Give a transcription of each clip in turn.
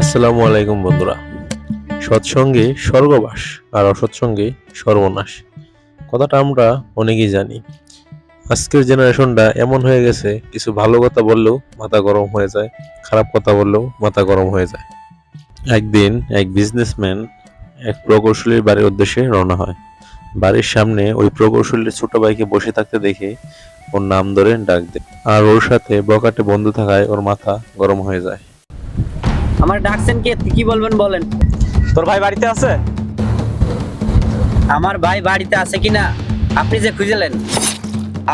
আসসালামু আলাইকুম বন্ধুরা। সৎসঙ্গে স্বর্গবাস আর অসৎসঙ্গে সর্বনাশ। কথাটা আমরা অনেকেই জানি। আজকের জেনারেশনটা এমন হয়ে গেছে, কিছু ভালো কথা বললেও মাথা গরম হয়ে যায়, খারাপ কথা বললেও মাথা গরম হয়ে যায়। একদিন এক বিজনেসম্যান এক প্রকৌশলীর বাড়ির উদ্দেশ্যে রওনা হয়। বাড়ির সামনে ওই প্রকৌশলীর ছোট ভাইকে বসে থাকতে দেখে ওর নাম ধরে ডাক দেয়। আর ওর সাথে বকাটে বন্ধু থাকায় ওর মাথা গরম হয়ে যায়। আমার ডাকছেন কে? কি বলবেন বলেন। তোর ভাই বাড়িতে আছে? আমার ভাই বাড়িতে আছে কিনা? আপনি যে খুঁজেলেন।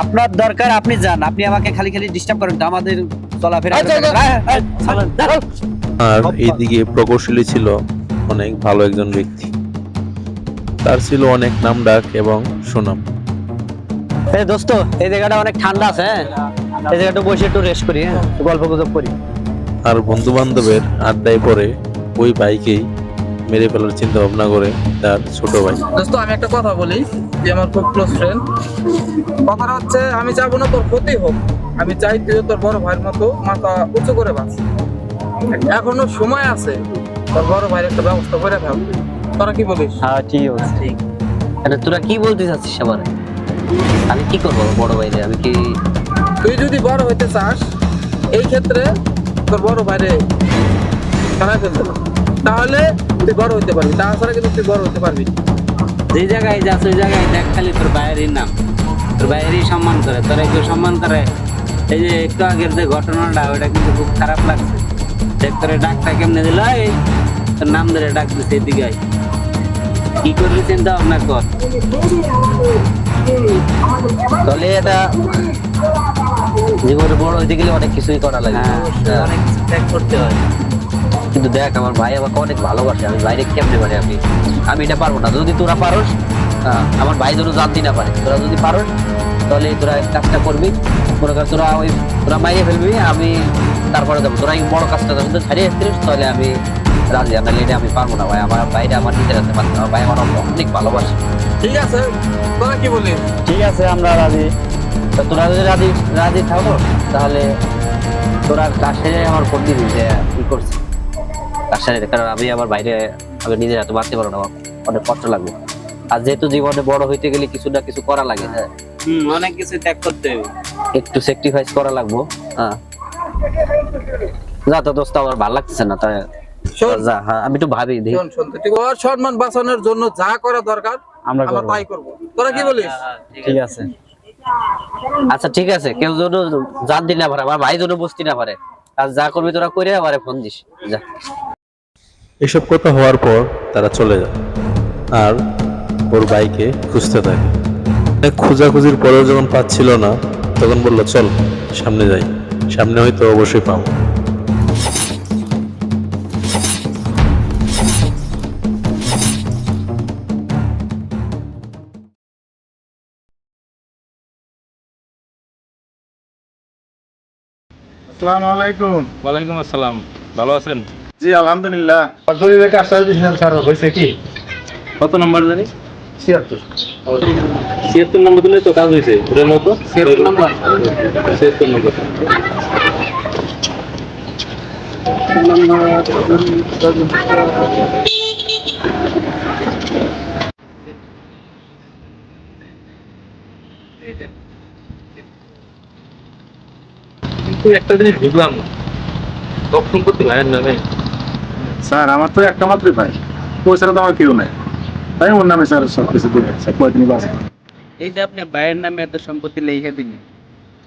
আপনার দরকার আপনি যান। আপনি আমাকে খালি খালি ডিস্টার্ব করেন না, আমাদের চলাফেরা আচ্ছা, আচ্ছা। আর এইদিকে প্রকৌশলী ছিল অনেক ভালো একজন ব্যক্তি। তার ছিল অনেক নাম ডাক এবং সুনাম। এই দোস্ত এই জায়গাটা অনেক ঠান্ডা আছে হ্যাঁ? এই জায়গাটা বসে একটু রেস্ট করি হ্যাঁ? একটু গল্প গুজব করি। আর বন্ধু বান্ধবের আড্ডায় পরে ওই বাইকেই মেরে ফেলার চিন্তা ভাবনা করে তার ছোট ভাই। দোস্ত আমি একটা কথা বলি যে আমার খুব ক্লোজ ফ্রেন্ড কথাটা হচ্ছে আমি চাবো না তোর ক্ষতি হোক। আমি চাই তুই তোর বড় ভাইয়ের মতো মাথা উঁচু করে বাঁচ। এখনও সময় আছে তোর বড় ভাইয়ের একটা ব্যবস্থা করে ফেল। তোরা কি বলিস? হ্যাঁ ঠিক আছে ঠিক। আরে তোরা কি বলতে চাচ্ছিস আমার? আমি কি করব বড় ভাইরে? আমি কি তুই যদি বড় হইতে চাস এই ক্ষেত্রে তোর বড় ভাইরে খেলায় ফেলতে হবে। তাহলে তুই বড় হইতে পারবি, তাছাড়া কিন্তু তুই বড় হইতে পারবি। যে জায়গায় যাস ওই জায়গায় দেখ খালি তোর বাইরের নাম। তোর বাইরেই সম্মান করে, তোরা কেউ সম্মান করে। এই যে একটু আগের যে ঘটনাটা ওটা কিন্তু খুব খারাপ লাগছে। দেখ তোর ডাকটা কেমনে দিল, এই তোর নাম ধরে ডাক দিছে এদিকে কি করবি চিন্তা ভাবনা কর। তাহলে এটা জীবনে বড় হইতে গেলে অনেক কিছুই করা লাগে। অনেক কিছু ত্যাগ করতে হয়। কিন্তু দেখ আমার ভাই আমাকে অনেক ভালোবাসে। আমি বাইরে কেমনে পারি আমি আমি এটা পারব না। যদি তোরা পারোস আমার ভাই যেন জানতে না পারে। তোরা যদি পারোস তাহলে তোরা কাজটা করবি। মনে কর তোরা ওই তোরা মাইরে ফেলবি আমি তারপরে যাব। তোরা এই বড় কাজটা যখন ছাড়িয়ে আসছিস তাহলে আমি রাজি। আর নাহলে এটা আমি পারব না ভাই। আমার বাইরে আমার নিজের হাতে পারছি না। আমার ভাই আমার অনেক ভালোবাসে। ঠিক আছে। তোরা কি বলিস? ঠিক আছে আমরা রাজি। তা তোরা যদি রাজি রাজি থাকো তাহলে তোরা কাজ সেরে আমার ফোন দিবি যে কি করছিস। কাজ সেরে কারণ আমি আমার বাইরে আমি নিজের হাতে বাঁচতে পারব না আমার অনেক কষ্ট লাগবে। আর যেহেতু জীবনে বড় হইতে গেলে কিছু না কিছু করা লাগে হ্যাঁ অনেক কিছু ত্যাগ করতে হবে। একটু স্যাক্রিফাইস করা লাগবো হ্যাঁ। যা তো দোস্ত আমার ভালো লাগতেছে না তাই হ্যাঁ আমি একটু ভাবি ওর সম্মান বাঁচানোর জন্য যা করা দরকার আমরা। তাই করব। তোরা কি বলিস? ঠিক আছে। আচ্ছা ঠিক আছে। কেউ যেন জান দিন না পারে, আমার ভাই যেন বুঝতে না পারে। আর যা করবি তোরা করে আমারে ফোন দিস। যা। এসব কথা হওয়ার পর তারা চলে যায়। আর ওর বাইকে খুঁজতে থাকে। অনেক খোঁজাখুঁজির পরেও যখন পাচ্ছিল না, তখন বলল, চল, সামনে যাই। সামনে হয়তো অবশ্যই পাবো। আসসালামু আলাইকুম। ওয়ালাইকুম আসসালাম। ভালো আছেন? জি আলহামদুলিল্লাহ। শরীরে কাজটা দিয়েছিলেন স্যার হয়েছে কি? কত নাম্বার জানি? ছিয়াত্তর। ছিয়াত্তর নম্বর দিলে তো কাজ হয়েছে ওটা লো তো ছিয়াত্তর নাম্বার। ছিয়াত্তর নম্বর। কিন্তু একটা জিনিস বুঝলাম না সব সম্পত্তি ভাইয়ের নামে স্যার আমার তো একটা মাত্রই ভাই। পয়সাটা তো আমার কেউ নাই। তাই ওর নামে স্যার সব কিছু দিবে স্যার কয়েকদিন বাস এই যে আপনি ভাইয়ের নামে এত সম্পত্তি লেখা দিন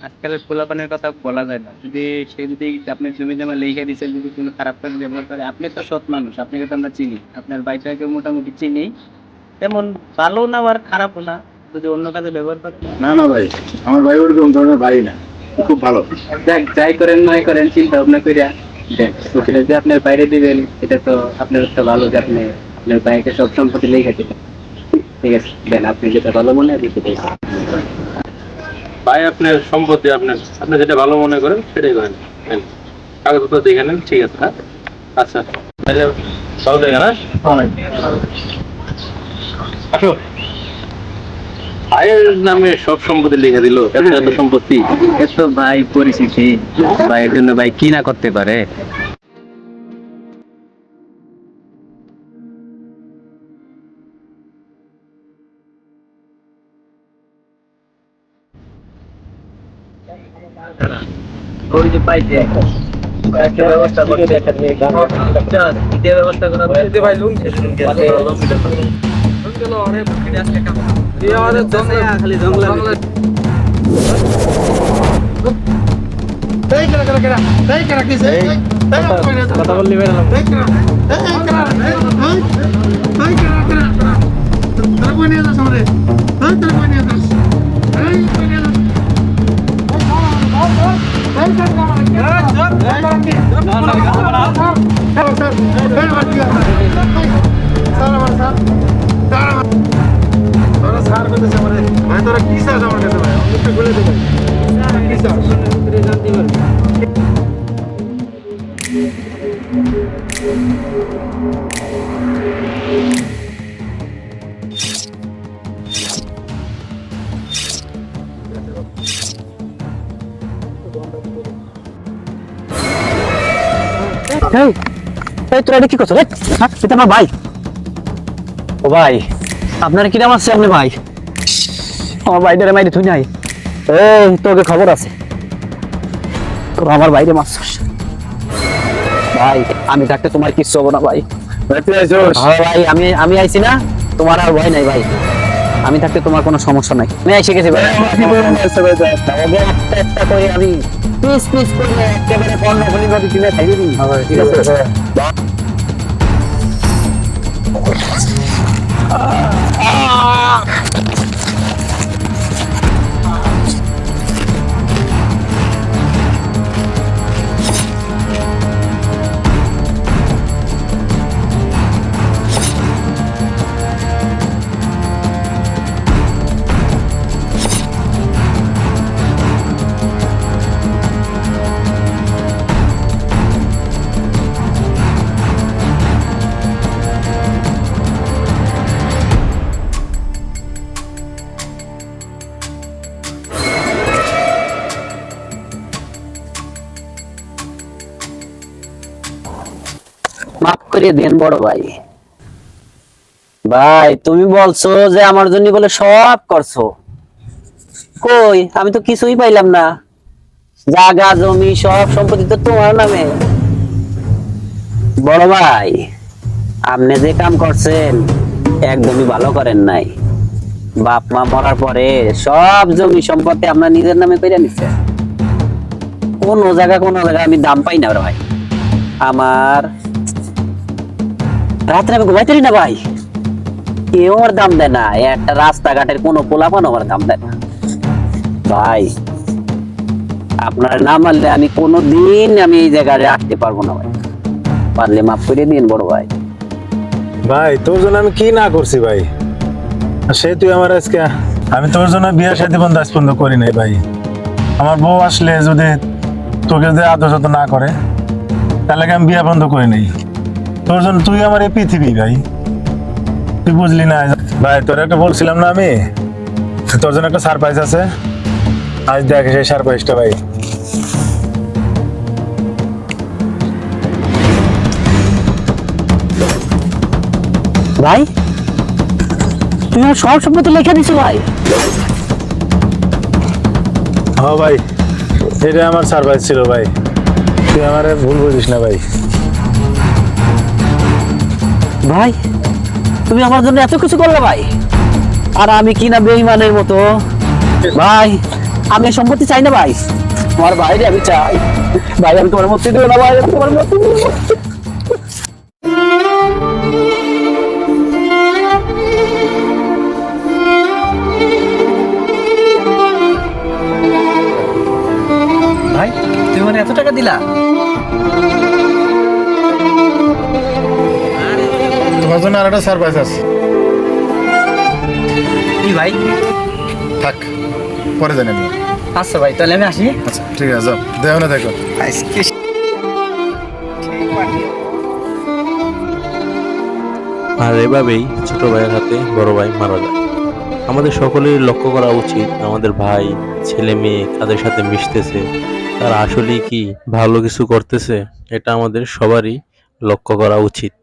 আজকালের পোলাপানের কথা বলা যায় না। যদি সে যদি আপনি জমি জমা লেখা দিচ্ছেন যদি কোনো খারাপ কাজ ব্যবহার করে আপনি তো সৎ মানুষ আপনাকে তো আমরা চিনি। আপনার ভাইটাকে মোটামুটি চিনি। তেমন ভালো না আর খারাপও না। যদি অন্য কাজে ব্যবহার করে না না ভাই আমার ভাই ওরকম ধরনের ভাই না। খুব ভালো। দেখ যাই করেন নয় করেন চিন্তা ভাবনা করিয়া যে আপনার বাইরে দিবেন এটা তো আপনার একটা ভালো যে আপনি আপনার ভাইকে সব সম্পত্তি লেখা দিবেন। ঠিক আছে দেন আপনি যেটা ভালো মনে হয় ভাই আপনার সম্পত্তি আপনার আপনি যেটা ভালো মনে করেন সেটাই করেন। কাগজপত্র দেখে নেন ঠিক আছে হ্যাঁ? আচ্ছা তাহলে ভালো দেখেন হ্যাঁ? আসো। ভাইয়ের নামে সব সম্পত্তি লিখে দিল। এত এত সম্পত্তি। এত ভাই পরিচিতি। ভাইয়ের জন্য ভাই কি না করতে পারে? ব্যবস্থা করতে ব্যবস্থা করা ভাই লুন আমাদের জঙ্গলে খালি জঙ্গলে কথা বললি বেরোলাম তোরা এই এই তোরা এটা কি করছ? রে হ্যাঁ এটা আমার ভাই। ও ভাই আপনার কিরাম আছে আপনি ভাই? আমার ভাইটারে মাইরে তুই নাই। এই তোকে খবর আছে। তোর আমার বাইরে ভাই আমি থাকতে তোমার কিচ্ছু হব না ভাই। ভাই আমি আমি আইছি না তোমার আর ভয় নাই ভাই। আমি থাকতে তোমার কোনো সমস্যা নাই। আমি এসে গেছি ভাই। একটা একটা করে আমি পিস পিস করে একেবারে পণ্য ফলি ভাবে কিনে খাইয়ে দিই ঠিক আছে। করে দেন, বড় ভাই। ভাই, তুমি বলছো যে আমার জন্য বলে সব করছ। কই? আমি তো কিছুই পাইলাম না। জায়গা জমি, সব সম্পত্তি তো তোমার নামে। বড় ভাই, আপনি যে কাম করছেন, একদমই ভালো করেন নাই। বাপ মা মরার পরে সব জমি সম্পত্তি আপনার নিজের নামে করে নিচ্ছে কোন জায়গা কোন জায়গা আমি দাম পাই না ভাই। আমার রাত্রে আমি ঘুমাইতে না ভাই? কেউ আমার দাম দেয় না একটা রাস্তাঘাটের কোনো পোলাপান আমার দাম দেয় না। ভাই, আপনার না মানলে আমি কোনো দিন আমি এই জায়গায় আসতে পারব না ভাই। পারলে মাফ করে দিন বড় ভাই। ভাই, তোর জন্য আমি কি না করছি ভাই? সে তুই আমার আজকে, আমি তোর জন্য বিয়ে সাথে বন্ধ আজ পর্যন্ত করি নাই ভাই। আমার বউ আসলে যদি তোকে যদি আদর যত না করে, তাহলে আমি বিয়ে বন্ধ করি নাই? তোর জন্য তুই আমার এই পৃথিবী ভাই। তুই বুঝলি না ভাই তোর একটা বলছিলাম না আমি? তোর জন্য একটা সারপ্রাইজ আছে। আজ দেখ সেই সারপ্রাইজটা ভাই। ভাই তুমি আমার সব সম্পত্তি লেখা দিছো ভাই। হ্যাঁ ভাই এটা আমার সারপ্রাইজ ছিল ভাই। তুই আমার ভুল বুঝিস না ভাই। ভাই, তুমি আমার জন্য এত কিছু করলে ভাই? আর আমি কি না বেইমানের মতো? ভাই, আমি সম্পত্তি চাই না ভাই। তোমার বাইরে আমি চাই। ভাই, আমি তোমার মধ্যে দেবো না ভাই তোমার মধ্যে ভাই, তুমি মানে এত টাকা দিলা? জন্য আর একটা সারপ্রাইজ আছে। কি ভাই? থাক পরে জানেন আচ্ছা ভাই তাহলে আমি আসি। আচ্ছা ঠিক আছে যাও। দেখো না দেখো। আজকে আর এভাবেই ছোট ভাইয়ের হাতে বড় ভাই মারা যায়। আমাদের সকলের লক্ষ্য করা উচিত আমাদের ভাই ছেলে মেয়ে কাদের সাথে মিশতেছে তারা আসলেই কি ভালো কিছু করতেছে এটা আমাদের সবারই লক্ষ্য করা উচিত।